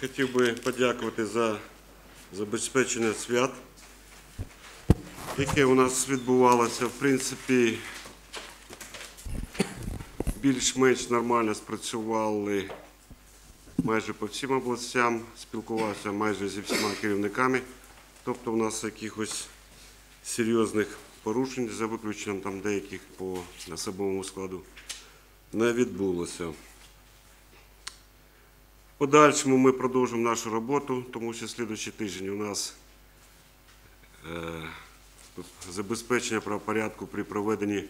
Хотів би подякувати за забезпечення свят, яке у нас відбувалося. В принципі, більш-менш нормально спрацювали майже по всім областям, спілкувався майже зі всіма керівниками. Тобто у нас якихось серйозних порушень за виключенням там деяких по особовому складу не відбулося. Подальшому ми продовжимо нашу роботу, тому що слідуючий тиждень у нас е, забезпечення правопорядку при проведенні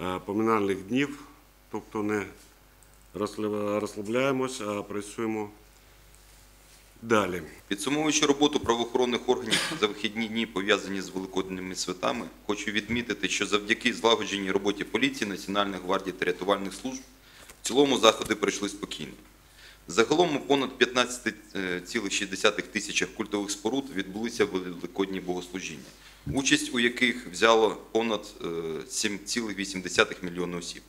е, поминальних днів, тобто не розслаб- розслабляємось, а працюємо далі. Підсумовуючи роботу правоохоронних органів за вихідні дні, пов'язані з великодніми святами, хочу відмітити, що завдяки злагодженій роботі поліції, Національної гвардії та рятувальних служб в цілому заходи пройшли спокійно. Загалом у понад 15,6 тисячах культових споруд відбулися великодні богослужіння, участь у яких взяло понад е, 7,8 мільйона осіб.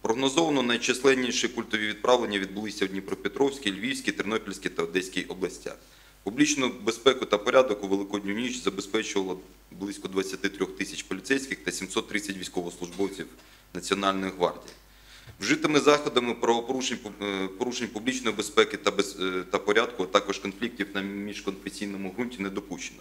Прогнозовано найчисленніші культові відправлення відбулися в Дніпропетровській, Львівській, Тернопільській та Одеській областях. Публічну безпеку та порядок у Великодню ніч забезпечувало близько 23 тисяч поліцейських та 730 військовослужбовців Національної гвардії. Вжитими заходами правопорушень е, порушень публічної безпеки та без, е, та порядку, а також конфліктів на міжконфесійному ґрунті не допущено.